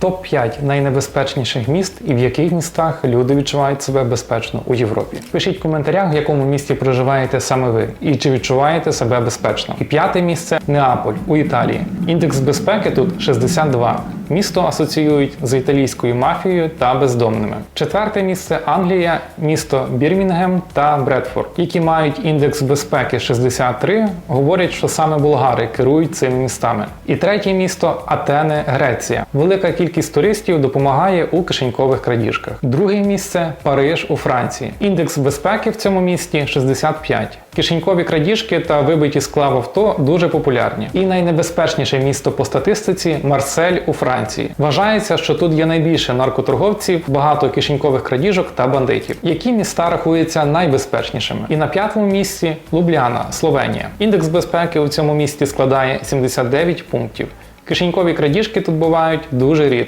Топ-5 найнебезпечніших міст і в яких містах люди відчувають себе безпечно у Європі. Пишіть в коментарях, в якому місті проживаєте саме ви, і чи відчуваєте себе безпечно. І п'яте місце Неаполь у Італії. Індекс безпеки тут 62. Місто асоціюють з італійською мафією та бездомними. Четверте місце Англія, місто Бірмінгем та Бредфорд, які мають індекс безпеки 63, говорять, що саме болгари керують цими містами. І третє місто Атени, Греція. Велика кількість туристів допомагає у кишенькових крадіжках. Друге місце Париж у Франції. Індекс безпеки в цьому місті 65. Кишенькові крадіжки та вибиті скла в авто дуже популярні. І найнебезпечніше місто по статистиці Марсель у Франції. Вважається, що тут є найбільше наркоторговців, багато кишенькових крадіжок та бандитів. Які міста рахуються найбезпечнішими? І на п'ятому місці Лубляна, Словенія. Індекс безпеки у цьому місті складає 79 пунктів. Кишенькові крадіжки тут бувають дуже рідко.